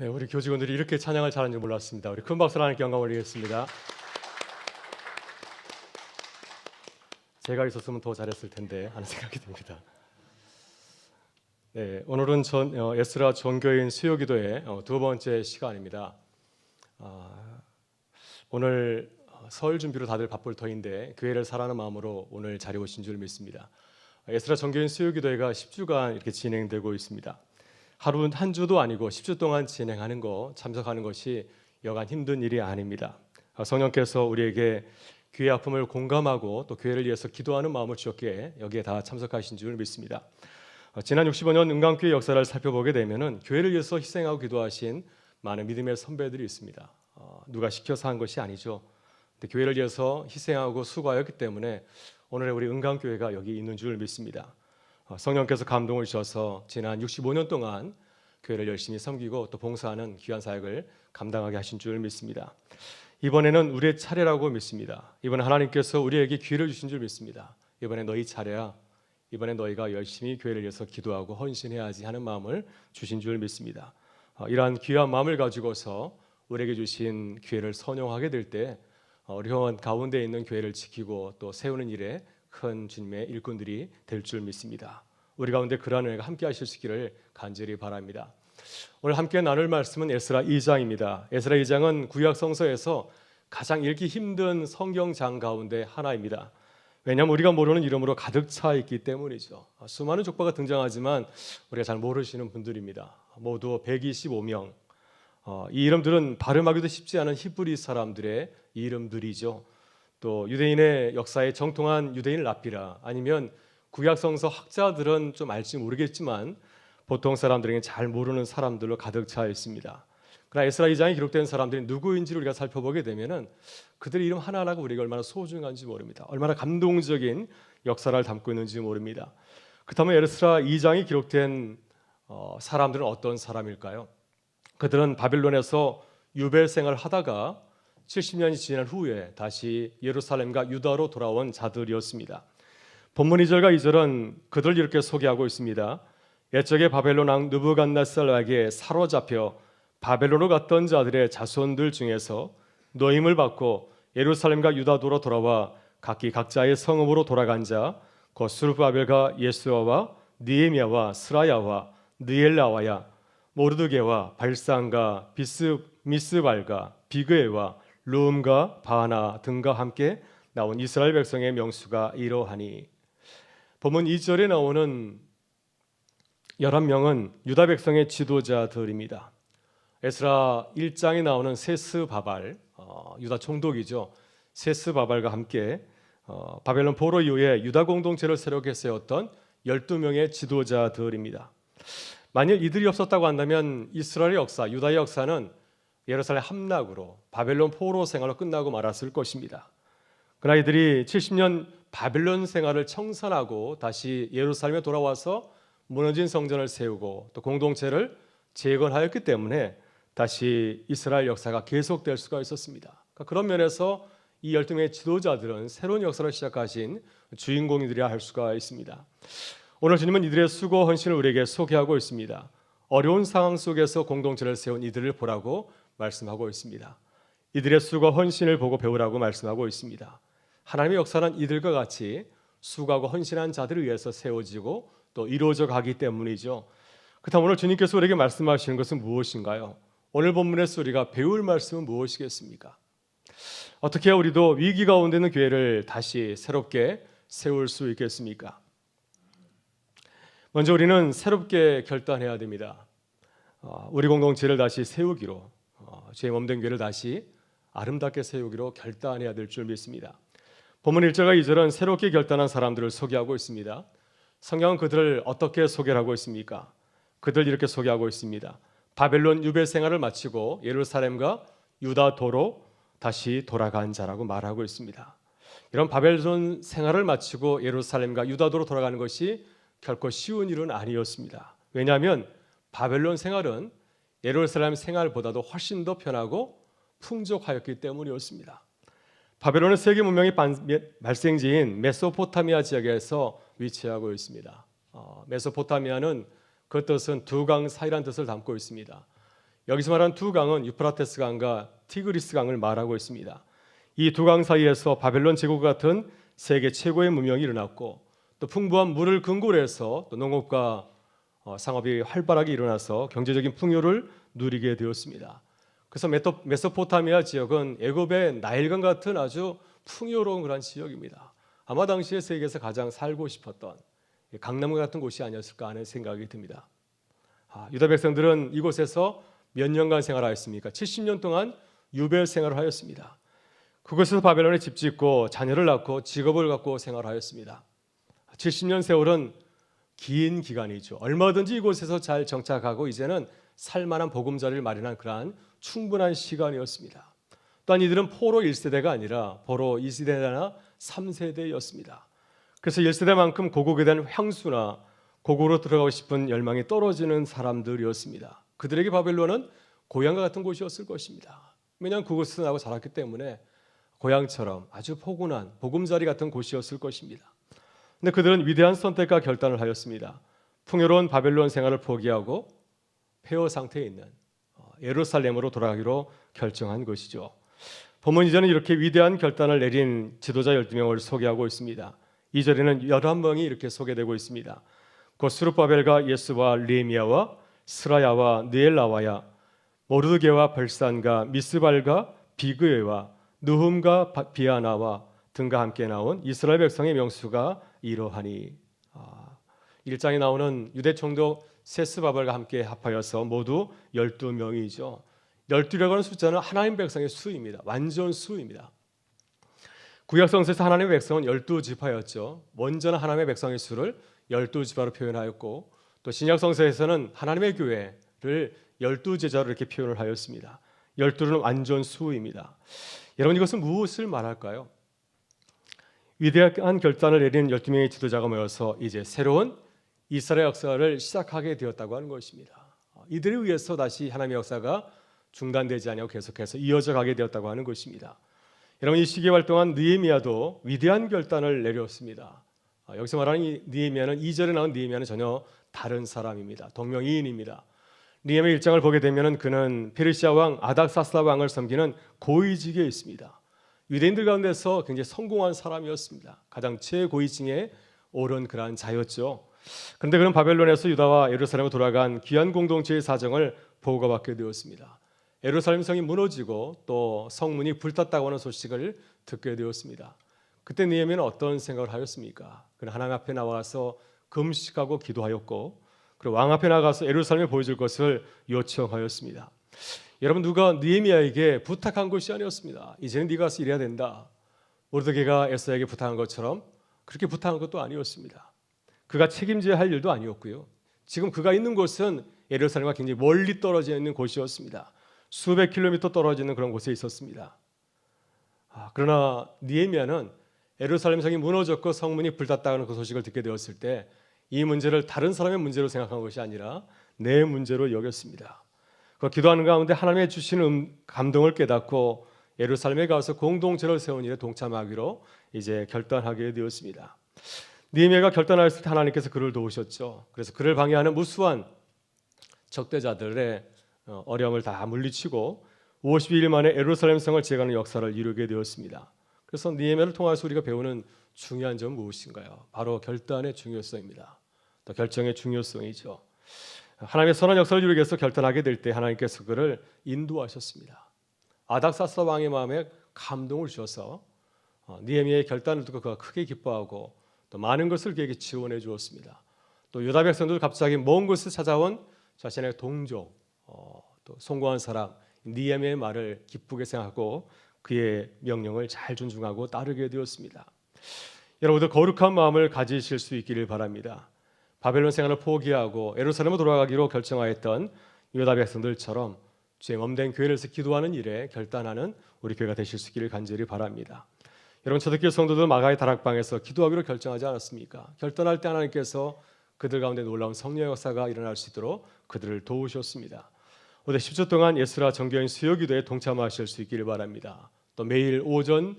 네, 우리 교직원들이 이렇게 찬양을 잘하는 줄 몰랐습니다. 우리 큰 박수로 하나님께 영광 올리겠습니다. 제가 있었으면 더 잘했을 텐데 하는 생각이 듭니다. 네, 오늘은 전 어, 에스라 전교인 수요기도의 어, 두 번째 시간입니다. 아, 오늘 어, 설 준비로 다들 바쁠 터인데 교회를 사랑하는 마음으로 오늘 자리에 오신 줄 믿습니다. 에스라 전교인 수요기도회가 10주간 이렇게 진행되고 있습니다. 하루 한 주도 아니고 10주 동안 진행하는 거 참석하는 것이 여간 힘든 일이 아닙니다. 아, 성령께서 우리에게 교회 아픔을 공감하고 또 교회를 위해서 기도하는 마음을 주었기에 여기에 다 참석하신 줄 믿습니다. 어, 지난 65년 은강교회 역사를 살펴보게 되면은 교회를 위해서 희생하고 기도하신 많은 믿음의 선배들이 있습니다. 어, 누가 시켜서 한 것이 아니죠. 근데 교회를 위해서 희생하고 수고하였기 때문에 오늘의 우리 은강교회가 여기 있는 줄 믿습니다. 어, 성령께서 감동을 주셔서 지난 65년 동안 교회를 열심히 섬기고 또 봉사하는 귀한 사역을 감당하게 하신 줄 믿습니다. 이번에는 우리의 차례라고 믿습니다. 이번에 하나님께서 우리에게 기회를 주신 줄 믿습니다. 이번에 너희 차례야. 이번에 너희가 열심히 교회를 위해서 기도하고 헌신해야지 하는 마음을 주신 줄 믿습니다. 어, 이러한 귀한 마음을 가지고서 우리에게 주신 기회를 선용하게 될 때 어려운 가운데 있는 교회를 지키고 또 세우는 일에 큰 주님의 일꾼들이 될 줄 믿습니다. 우리 가운데 그러한 은혜가 함께 하실 수 있기를 간절히 바랍니다. 오늘 함께 나눌 말씀은 에스라 2장입니다. 에스라 2장은 구약 성서에서 가장 읽기 힘든 성경장 가운데 하나입니다. 왜냐하면 우리가 모르는 이름으로 가득 차 있기 때문이죠. 수많은 족보가 등장하지만 우리가 잘 모르시는 분들입니다. 모두 125명. 어, 이 이름들은 발음하기도 쉽지 않은 히브리 사람들의 이름들이죠. 또 유대인의 역사에 정통한 유대인 라피라 아니면 구약 성서 학자들은 좀 알지 모르겠지만 보통 사람들에게 잘 모르는 사람들로 가득 차 있습니다. 그러나 에스라 2장에 기록된 사람들이 누구인지를 우리가 살펴보게 되면은 그들의 이름 하나하나가 우리가 얼마나 소중한지 모릅니다. 얼마나 감동적인 역사를 담고 있는지 모릅니다. 그렇다면 에스라 2장에 기록된 어, 사람들은 어떤 사람일까요? 그들은 바빌론에서 유배 생활을 하다가 70년이 지난 후에 다시 예루살렘과 유다로 돌아온 자들이었습니다. 본문 2절과 2절은 그들 이렇게 소개하고 있습니다. 옛적에 바벨론 왕 느부갓네살에게 사로잡혀 바벨론으로 갔던 자들의 자손들 중에서 노임을 받고 예루살렘과 유다도로 돌아와 각기 각자의 성읍으로 돌아간 자, 곧 수르바벨과 예수아와 니에미아와 스라야와 느엘라와야 모르드게와 발상과 비스 미스발과 비그에와 룸과 바나 등과 함께 나온 이스라엘 백성의 명수가 이러하니 본문 2절에 나오는 11명은 유다 백성의 지도자들입니다. 에스라 1장에 나오는 세스 바발 어, 유다 총독이죠. 세스 바발과 함께 어, 바벨론 포로 이후에 유다 공동체를 새롭게 세웠던 12명의 지도자들입니다. 만일 이들이 없었다고 한다면 이스라엘의 역사, 유다의 역사는 예루살렘 함락으로 바벨론 포로 생활로 끝나고 말았을 것입니다. 그러나 이들이 70년 바벨론 생활을 청산하고 다시 예루살렘에 돌아와서 무너진 성전을 세우고 또 공동체를 재건하였기 때문에 다시 이스라엘 역사가 계속될 수가 있었습니다. 그러니까 그런 면에서 이 12명의 지도자들은 새로운 역사를 시작하신 주인공이들이라 할 수가 있습니다. 오늘 주님은 이들의 수고 헌신을 우리에게 소개하고 있습니다. 어려운 상황 속에서 공동체를 세운 이들을 보라고 말씀하고 있습니다. 이들의 수고 헌신을 보고 배우라고 말씀하고 있습니다. 하나님의 역사는 이들과 같이 수고하고 헌신한 자들을 위해서 세워지고 또 이루어져 가기 때문이죠. 그렇다면 오늘 주님께서 우리에게 말씀하시는 것은 무엇인가요? 오늘 본문에서 우리가 배울 말씀은 무엇이겠습니까? 어떻게 우리도 위기 가운데 있는 교회를 다시 새롭게 세울 수 있겠습니까? 먼저 우리는 새롭게 결단해야 됩니다. 어, 우리 공동체를 다시 세우기로 어, 죄 몸된 교회를 다시 아름답게 세우기로 결단해야 될 줄 믿습니다. 본문 1절과 2절은 새롭게 결단한 사람들을 소개하고 있습니다. 성경은 그들을 어떻게 소개 하고 있습니까? 그들 이렇게 소개하고 있습니다. 바벨론 유배 생활을 마치고 예루살렘과 유다 도로 다시 돌아간 자라고 말하고 있습니다. 이런 바벨론 생활을 마치고 예루살렘과 유다도로 돌아가는 것이 결코 쉬운 일은 아니었습니다. 왜냐하면 바벨론 생활은 예루살렘 생활보다도 훨씬 더 편하고 풍족하였기 때문이었습니다. 바벨론은 세계 문명의 발생지인 메소포타미아 지역에서 위치하고 있습니다. 어, 메소포타미아는 그 뜻은 두 강 사이란 뜻을 담고 있습니다. 여기서 말하는 두 강은 유프라테스 강과 티그리스 강을 말하고 있습니다. 이 두 강 사이에서 바벨론 제국 같은 세계 최고의 문명이 일어났고 또 풍부한 물을 근거로 해서 또 농업과 어, 상업이 활발하게 일어나서 경제적인 풍요를 누리게 되었습니다. 그래서 메소포타미아 지역은 애굽의 나일강 같은 아주 풍요로운 그런 지역입니다. 아마 당시에 세계에서 가장 살고 싶었던 강남 같은 곳이 아니었을까 하는 생각이 듭니다. 아, 유다 백성들은 이곳에서 몇 년간 생활하였습니까? 70년 동안 유배 생활을 하였습니다. 그곳에서 바벨론에 집 짓고 자녀를 낳고 직업을 갖고 생활하였습니다. 70년 세월은 긴 기간이죠. 얼마든지 이곳에서 잘 정착하고 이제는 살만한 보금자리를 마련한 그러한 충분한 시간이었습니다. 또한 이들은 포로 1세대가 아니라 포로 2세대나 3세대였습니다. 그래서 1세대만큼 고국에 대한 향수나 고국으로 들어가고 싶은 열망이 떨어지는 사람들이었습니다. 그들에게 바벨론은 고향과 같은 곳이었을 것입니다. 왜냐하면 그곳에서 나고 자랐기 때문에 고향처럼 아주 포근한 보금자리 같은 곳이었을 것입니다. 근데 그들은 위대한 선택과 결단을 하였습니다. 풍요로운 바벨론 생활을 포기하고 폐허 상태에 있는 어, 예루살렘으로 돌아가기로 결정한 것이죠. 본문 이전은 이렇게 위대한 결단을 내린 지도자 12명을 소개하고 있습니다. 이절에는 11명이 이렇게 소개되고 있습니다. 곧 수르바벨과 예수와 레미야와 스라야와 느엘라와야 모르드게와 벌산과 미스발과 비그에와 느훔과 비아나와 등과 함께 나온 이스라엘 백성의 명수가 이러하니 아, 1장에 나오는 유대 총독 세스바벨과 함께 합하여서 모두 12명이죠. 12라고 하는 숫자는 하나님 백성의 수입니다. 완전 수입니다. 구약 성서에서 하나님의 백성은 12지파였죠. 먼저는 하나님의 백성의 수를 12지파로 표현하였고 또 신약 성서에서는 하나님의 교회를 12제자로 이렇게 표현을 하였습니다. 12는 완전 수입니다. 여러분 이것은 무엇을 말할까요? 위대한 결단을 내린 12명의 지도자가 모여서 이제 새로운 이스라엘 역사를 시작하게 되었다고 하는 것입니다. 이들에 의해서 다시 하나님의 역사가 중단되지 않고 계속해서 이어져 가게 되었다고 하는 것입니다. 여러분 이 시기에 활동한 느헤미야도 위대한 결단을 내렸습니다. 여기서 말하는 이 느헤미야는 2절에 나온 느헤미야는 전혀 다른 사람입니다. 동명이인입니다. 느헤미야 1장을 보게 되면 그는 페르시아 왕 아닥사스라 왕을 섬기는 고위직에 있습니다. 유대인들 가운데서 굉장히 성공한 사람이었습니다. 가장 최고위층에 오른 그러한 자였죠. 그런데 그는 바벨론에서 유다와 예루살렘으로 돌아간 귀한 공동체의 사정을 보고받게 되었습니다. 예루살렘 성이 무너지고 또 성문이 불탔다고 하는 소식을 듣게 되었습니다. 그때 니에미는 어떤 생각을 하였습니까? 그는 하나님 앞에 나와서 금식하고 기도하였고 그리고 왕 앞에 나가서 예루살렘에 보여줄 것을 요청하였습니다. 여러분 누가 느헤미야에게 부탁한 것이 아니었습니다. 이제는 네가 가서 일해야 된다. 모르드게가 에스에게 부탁한 것처럼 그렇게 부탁한 것도 아니었습니다. 그가 책임져야 할 일도 아니었고요. 지금 그가 있는 곳은 예루살렘과 굉장히 멀리 떨어져 있는 곳이었습니다. 수백 킬로미터 떨어지는 그런 곳에 있었습니다. 아, 그러나 니에미아는 예루살렘 성이 무너졌고 성문이 불탔다는 그 소식을 듣게 되었을 때 이 문제를 다른 사람의 문제로 생각한 것이 아니라 내 문제로 여겼습니다. 그 기도하는 가운데 하나님의 주시는 음, 감동을 깨닫고 예루살렘에 가서 공동체를 세운 일에 동참하기로 이제 결단하게 되었습니다. 니에미아가 결단하였을 때 하나님께서 그를 도우셨죠. 그래서 그를 방해하는 무수한 적대자들의 어, 어려움을 다 물리치고 52일 만에 예루살렘 성을 재건하는 역사를 이루게 되었습니다. 그래서 니에미아를 통해서 우리가 배우는 중요한 점은 무엇인가요? 바로 결단의 중요성입니다. 또 결정의 중요성이죠. 하나님의 선한 역사를 이루기 위해서 결단하게 될 때 하나님께서 그를 인도하셨습니다. 아닥사스 왕의 마음에 감동을 주셔서 어, 니에미아의 결단을 듣고 그가 크게 기뻐하고 또 많은 것을 그에게 지원해 주었습니다. 또 유다 백성들 갑자기 먼 곳에 찾아온 자신의 동족 어, 또 송구한 사람 니에미의 말을 기쁘게 생각하고 그의 명령을 잘 존중하고 따르게 되었습니다. 여러분들 거룩한 마음을 가지실 수 있기를 바랍니다. 바벨론 생활을 포기하고 예루살렘으로 돌아가기로 결정하였던 유다 백성들처럼 죄 없는 교회에서 기도하는 일에 결단하는 우리 교회가 되실 수 있기를 간절히 바랍니다. 여러분 초대교회 성도들 마가의 다락방에서 기도하기로 결정하지 않았습니까? 결단할 때 하나님께서 그들 가운데 놀라운 성령 역사가 일어날 수 있도록 그들을 도우셨습니다. 오늘 10초 동안 예수라 정교인 수요 기도에 동참하실 수 있기를 바랍니다. 또 매일 오전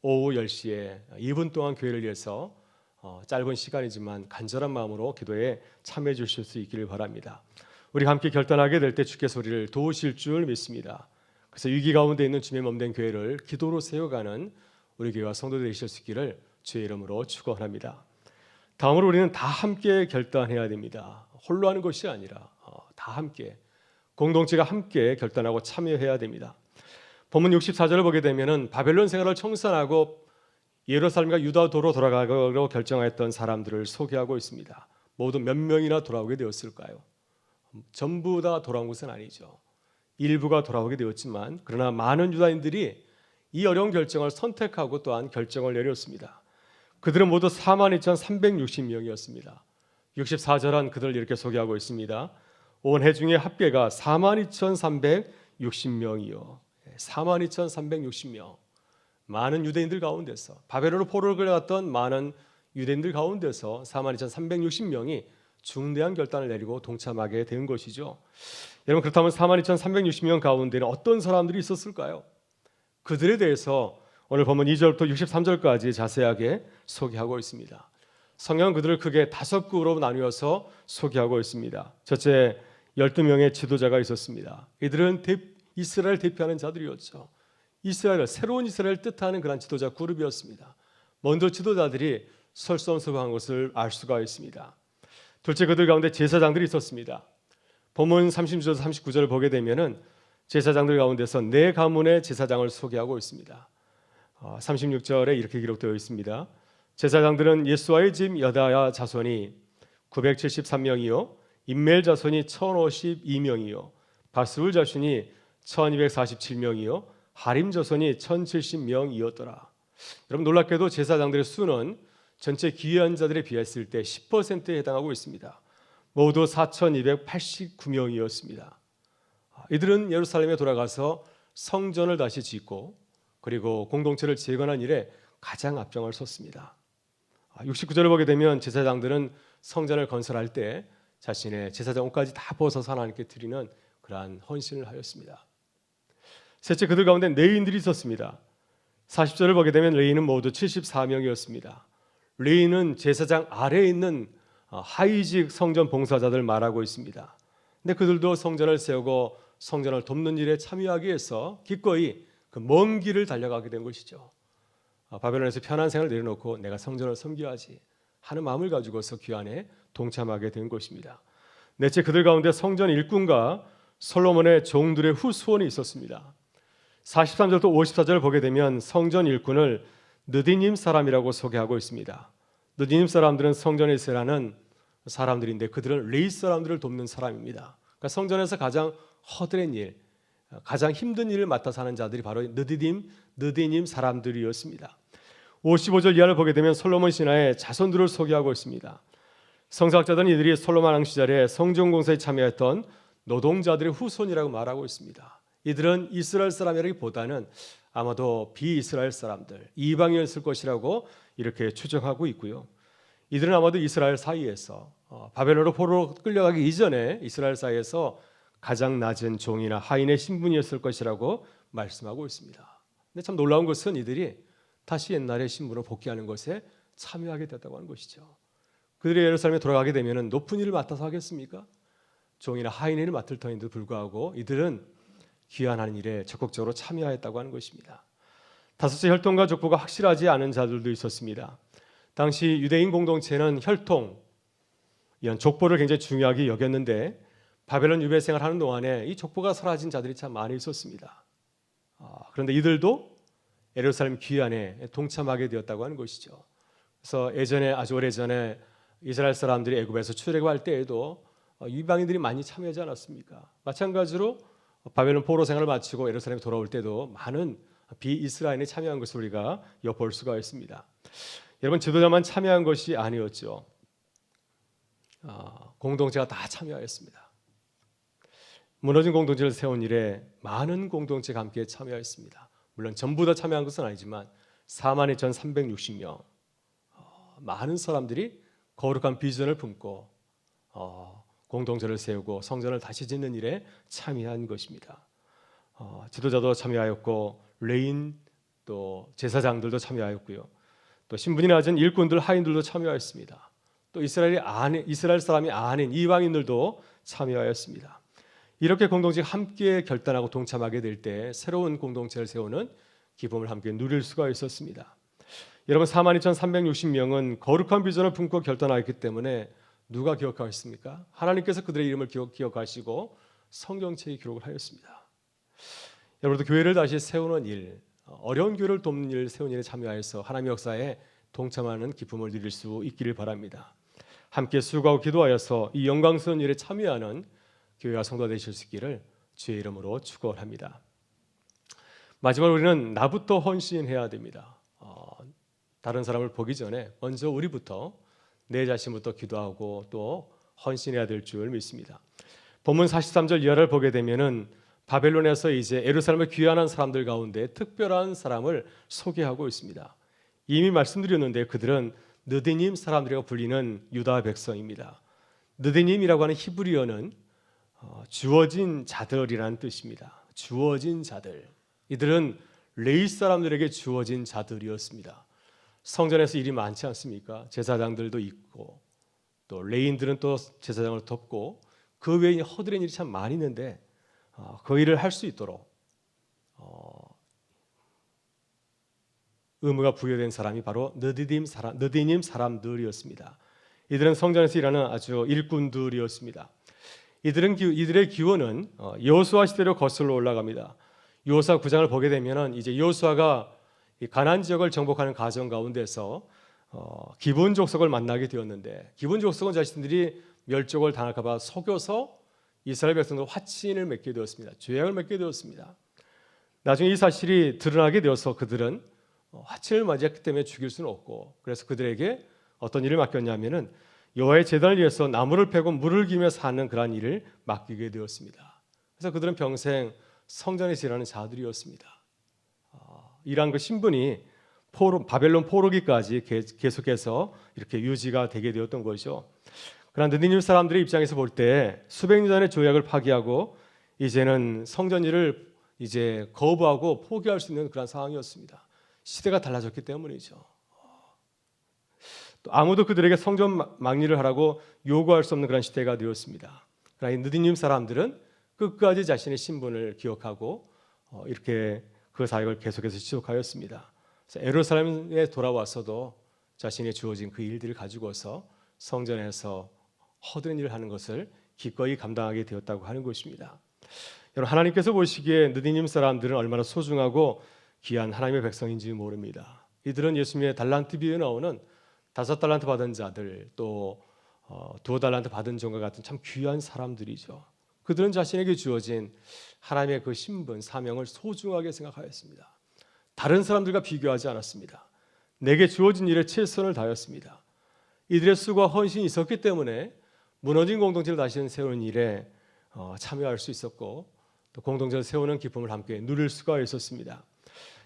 오후 10시에 2분 동안 교회를 위해서 어, 짧은 시간이지만 간절한 마음으로 기도에 참여해 주실 수 있기를 바랍니다. 우리 함께 결단하게 될 때 주께서 우리를 도우실 줄 믿습니다. 그래서 위기 가운데 있는 주의 몸된 교회를 기도로 세워가는 우리 교회와 성도 되실 수 있기를 주의 이름으로 축원합니다. 다음으로 우리는 다 함께 결단해야 됩니다. 홀로 하는 것이 아니라 어, 다 함께 공동체가 함께 결단하고 참여해야 됩니다. 본문 64절을 보게 되면은 바벨론 생활을 청산하고 예루살렘과 유다도로 돌아가기로 결정했던 사람들을 소개하고 있습니다. 모두 몇 명이나 돌아오게 되었을까요? 전부 다 돌아온 것은 아니죠. 일부가 돌아오게 되었지만 그러나 많은 유다인들이 이 어려운 결정을 선택하고 또한 결정을 내렸습니다. 그들은 모두 42,360명이었습니다. 64절은 그들을 이렇게 소개하고 있습니다. 온 해중의 합계가 42,360명이요. 42,360명. 많은 유대인들 가운데서 바벨론으로 포로를 끌려갔던 많은 유대인들 가운데서 42,360명이 중대한 결단을 내리고 동참하게 된 것이죠. 여러분 그렇다면 42,360명 가운데는 어떤 사람들이 있었을까요? 그들에 대해서 오늘 보면 2절부터 63절까지 자세하게 소개하고 있습니다. 성경은 그들을 크게 다섯 그룹으로 나누어서 소개하고 있습니다. 첫째 12명의 지도자가 있었습니다. 이들은 대, 이스라엘 대표하는 자들이었죠. 이스라엘 새로운 이스라엘 뜻하는 그런 지도자 그룹이었습니다. 먼저 지도자들이 설선서한 것을 알 수가 있습니다. 둘째 그들 가운데 제사장들이 있었습니다. 본문 30절 39절을 보게 되면은 제사장들 가운데서 네 가문의 제사장을 소개하고 있습니다. 36절에 이렇게 기록되어 있습니다. 제사장들은 예수와의 집 여다야 자손이 973명이요 인멜 자손이 1052명이요 바스울 자손이 1247명이요 하림 자손이 1070명이었더라. 여러분 놀랍게도 제사장들의 수는 전체 귀한 자들에 비했을 때 10%에 해당하고 있습니다. 모두 4,289명이었습니다. 이들은 예루살렘에 돌아가서 성전을 다시 짓고 그리고 공동체를 재건한 일에 가장 앞장을 섰습니다. 69절을 보게 되면 제사장들은 성전을 건설할 때 자신의 제사장 옷까지 다 벗어서 하나님께 드리는 그러한 헌신을 하였습니다. 셋째 그들 가운데 레인들이 있었습니다. 40절을 보게 되면 레인은 모두 74명이었습니다. 레인은 제사장 아래에 있는 하이직 성전 봉사자들 말하고 있습니다. 근데 그들도 성전을 세우고 성전을 돕는 일에 참여하기 위해서 기꺼이 그 먼 길을 달려가게 된 것이죠. 바벨론에서 편한 생을 내려놓고 내가 성전을 섬겨야지 하는 마음을 가지고서 귀환에 동참하게 된 것입니다. 넷째 그들 가운데 성전 일꾼과 솔로몬의 종들의 후수원이 있었습니다. 43절부터 54절을 보게 되면 성전 일꾼을 느디님 사람이라고 소개하고 있습니다. 느디님 사람들은 성전에 있으라는 사람들인데 그들은 레이 사람들을 돕는 사람입니다. 그러니까 성전에서 가장 허드렛 일, 가장 힘든 일을 맡아서 하는 자들이 바로 느디님, 느디님 사람들이었습니다. 55절 이하를 보게 되면 솔로몬 신화의 자손들을 소개하고 있습니다. 성사학자들은 이들이 솔로몬 왕 시절에 성전 공사에 참여했던 노동자들의 후손이라고 말하고 있습니다. 이들은 이스라엘 사람이라기보다는 아마도 비이스라엘 사람들, 이방이었을 것이라고 이렇게 추정하고 있고요. 이들은 아마도 이스라엘 사이에서 어, 바벨론으로 포로 끌려가기 이전에 이스라엘 사이에서 가장 낮은 종이나 하인의 신분이었을 것이라고 말씀하고 있습니다. 근데 참 놀라운 것은 이들이 다시 옛날의 신분으로 복귀하는 것에 참여하게 됐다고 하는 것이죠. 그들이 예루살렘에 돌아가게 되면 높은 일을 맡아서 하겠습니까? 종이나 하인의 일을 맡을 터인데도 불구하고 이들은 귀환하는 일에 적극적으로 참여했다고 하는 것입니다. 다섯째 혈통과 족보가 확실하지 않은 자들도 있었습니다. 당시 유대인 공동체는 혈통, 이런 족보를 굉장히 중요하게 여겼는데 바벨론 유배 생활하는 동안에 이 족보가 사라진 자들이 참 많이 있었습니다. 아, 그런데 이들도 예루살렘 귀환에 동참하게 되었다고 하는 것이죠. 그래서 예전에 아주 오래 전에 이스라엘 사람들이 애굽에서 출애굽할 때에도 이방인들이 많이 참여하지 않았습니까? 마찬가지로 바벨론 포로 생활을 마치고 예루살렘에 돌아올 때도 많은 비이스라엘이 참여한 것을 우리가 엿볼 수가 있습니다. 여러분 지도자만 참여한 것이 아니었죠. 어, 공동체가 다 참여하였습니다. 무너진 공동체를 세운 일에 많은 공동체가 함께 참여했습니다. 물론 전부 다 참여한 것은 아니지만 4만 2,360명 어, 많은 사람들이 거룩한 비전을 품고 어, 공동체를 세우고 성전을 다시 짓는 일에 참여한 것입니다. 어, 지도자도 참여하였고 레인 또 제사장들도 참여하였고요. 또 신분이 낮은 일꾼들 하인들도 참여하였습니다. 또 이스라엘이 아닌 이스라엘 사람이 아닌 이방인들도 참여하였습니다. 이렇게 공동체 함께 결단하고 동참하게 될 때 새로운 공동체를 세우는 기쁨을 함께 누릴 수가 있었습니다. 여러분 42,360명은 거룩한 비전을 품고 결단하였기 때문에 누가 기억하겠습니까? 하나님께서 그들의 이름을 기억, 기억 하시고 성경책에 기록을 하였습니다. 여러분도 교회를 다시 세우는 일, 어려운 교회를 돕는 일, 세우는 일에 참여하여서 하나님의 역사에 동참하는 기쁨을 누릴 수 있기를 바랍니다. 함께 수고하고 기도하여서 이 영광스러운 일에 참여하는 교회와 성도 되실 수 있기를 주의 이름으로 축원합니다. 마지막으로 우리는 나부터 헌신해야 됩니다. 어, 다른 사람을 보기 전에 먼저 우리부터 내 자신부터 기도하고 또 헌신해야 될 줄 믿습니다. 본문 43절 이하를 보게 되면은 바벨론에서 이제 에루살렘에 귀환한 사람들 가운데 특별한 사람을 소개하고 있습니다. 이미 말씀드렸는데 그들은 느디님 사람들이라고 불리는 유다 백성입니다. 느디님이라고 하는 히브리어는 어, 주어진 자들이라는 뜻입니다. 주어진 자들. 이들은 레이 사람들에게 주어진 자들이었습니다. 성전에서 일이 많지 않습니까? 제사장들도 있고 또 레인들은 또 제사장을 돕고 그 외에 허드렛 일이 참 많이 있는데 어, 그 일을 할 수 있도록 어, 의무가 부여된 사람이 바로 느디님 사람, 느디님 사람들이었습니다. 이들은 성전에서 일하는 아주 일꾼들이었습니다. 이들은 기, 이들의 기원은 어, 여호수아 시대로 거슬러 올라갑니다. 여호수아 9장을 보게 되면은 이제 여호수아가 가난 지역을 정복하는 과정 가운데서 어, 기본 족속을 만나게 되었는데 기본 족속은 자신들이 멸족을 당할까봐 속여서 이스라엘 백성들 화친을 맺게 되었습니다. 죄악을 맺게 되었습니다. 나중에 이 사실이 드러나게 되어서 그들은 어, 화친을 맞이했기 때문에 죽일 수는 없고 그래서 그들에게 어떤 일을 맡겼냐면은 여호와의 제단을 위해서 나무를 패고 물을 기며 사는 그러한 일을 맡기게 되었습니다. 그래서 그들은 평생 성전에서 일하는 자들이었습니다. 어, 이러한 그 신분이 포로, 바벨론 포로기까지 계속해서 이렇게 유지가 되게 되었던 것이죠. 그러나 느니님 사람들의 입장에서 볼 때 수백 년 전의 조약을 파기하고 이제는 성전 일을 이제 거부하고 포기할 수 있는 그런 상황이었습니다. 시대가 달라졌기 때문이죠. 또 아무도 그들에게 성전 망리를 하라고 요구할 수 없는 그런 시대가 되었습니다. 그러나 이 느디님 사람들은 끝까지 자신의 신분을 기억하고 어, 이렇게 그 사역을 계속해서 지속하였습니다. 에루살렘에 돌아와서도 자신의 주어진 그 일들을 가지고서 성전에서 허드렛 일을 하는 것을 기꺼이 감당하게 되었다고 하는 것입니다. 여러분 하나님께서 보시기에 느디님 사람들은 얼마나 소중하고 귀한 하나님의 백성인지 모릅니다. 이들은 예수님의 달란트 비에 나오는 다섯 달란트 받은 자들 또 어, 두 달란트 받은 종과 같은 참 귀한 사람들이죠. 그들은 자신에게 주어진 하나님의 그 신분 사명을 소중하게 생각하였습니다. 다른 사람들과 비교하지 않았습니다. 내게 주어진 일에 최선을 다했습니다. 이들의 수고와 헌신이 있었기 때문에 무너진 공동체를 다시 세우는 일에 어, 참여할 수 있었고 또 공동체를 세우는 기쁨을 함께 누릴 수가 있었습니다.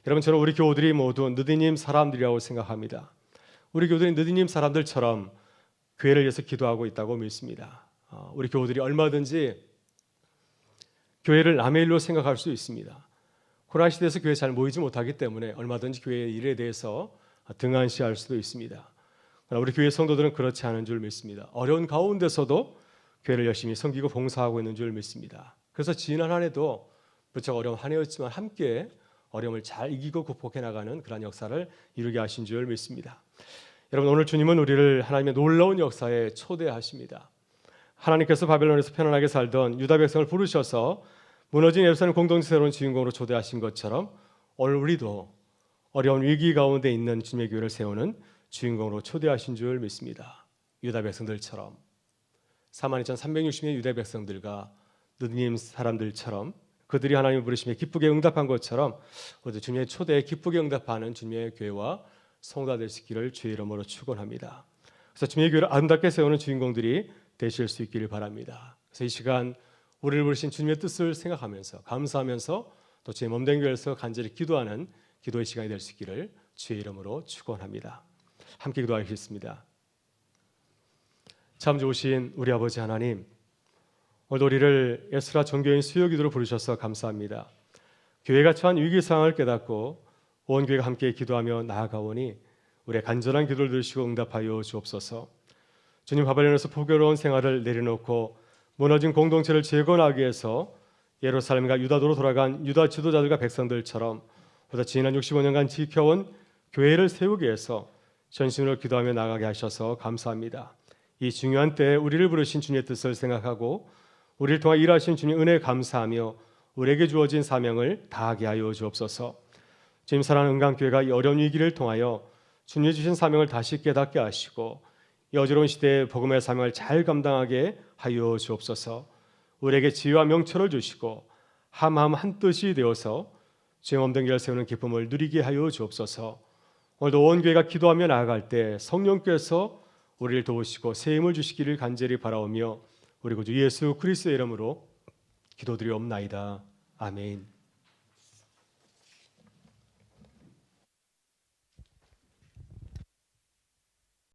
여러분 저는 우리 교우들이 모두 느디님 사람들이라고 생각합니다. 우리 교우들이 느디님 사람들처럼 교회를 위해서 기도하고 있다고 믿습니다. 어, 우리 교우들이 얼마든지 교회를 남의 일로 생각할 수 있습니다. 코로나 시대에서 교회 잘 모이지 못하기 때문에 얼마든지 교회의 일에 대해서 등한시할 수도 있습니다. 우리 교회 성도들은 그렇지 않은 줄 믿습니다. 어려운 가운데서도 교회를 열심히 섬기고 봉사하고 있는 줄 믿습니다. 그래서 지난 한 해도 무척 어려운 한 해였지만 함께 어려움을 잘 이기고 극복해 나가는 그런 역사를 이루게 하신 줄 믿습니다. 여러분 오늘 주님은 우리를 하나님의 놀라운 역사에 초대하십니다. 하나님께서 바벨론에서 편안하게 살던 유다 백성을 부르셔서 무너진 예루살렘 공동체 새로운 주인공으로 초대하신 것처럼 오늘 우리도 어려운 위기 가운데 있는 주님의 교회를 세우는 주인공으로 초대하신 줄 믿습니다. 유다 백성들처럼 42,360명의 유다 백성들과 느님 사람들처럼 그들이 하나님을 부르시며 기쁘게 응답한 것처럼 우리 주님의 초대에 기쁘게 응답하는 주님의 교회와 성도가 되시기를 주의 이름으로 축원합니다. 그래서 주님의 교회를 아름답게 세우는 주인공들이 되실 수 있기를 바랍니다. 그래서 이 시간 우리를 부르신 주님의 뜻을 생각하면서 감사하면서 또 주의 몸된 교회에서 간절히 기도하는 기도의 시간이 될 수 있기를 주의 이름으로 축원합니다. 함께 기도하겠습니다. 참 좋으신 우리 아버지 하나님 오늘 우리를 에스라 종교인 수요 기도로 부르셔서 감사합니다. 교회가 처한 위기 상황을 깨닫고 온 교회가 함께 기도하며 나아가오니 우리의 간절한 기도를 들으시고 응답하여 주옵소서. 주님 바벨론에서 포교로운 생활을 내려놓고 무너진 공동체를 재건하기 위해서 예루살렘과 유다도로 돌아간 유다 지도자들과 백성들처럼 보다 지난 65년간 지켜온 교회를 세우기 위해서 전심으로 기도하며 나가게 하셔서 감사합니다. 이 중요한 때에 우리를 부르신 주님의 뜻을 생각하고 우리를 통해 일하신 주님 은혜 감사하며 우리에게 주어진 사명을 다하게 하여 주옵소서. 주님 사랑하는 은강교회가 이 어려운 위기를 통하여 주님이 주신 사명을 다시 깨닫게 하시고 이 어지러운 시대에 복음의 사명을 잘 감당하게 하여 주옵소서. 우리에게 지혜와 명철을 주시고 함함 한 뜻이 되어서 주의 몸된 길을 세우는 기쁨을 누리게 하여 주옵소서. 오늘도 온 교회가 기도하며 나아갈 때 성령께서 우리를 도우시고 새 힘을 주시기를 간절히 바라오며 우리 구주 예수 그리스도의 이름으로 기도드리옵나이다. 아멘.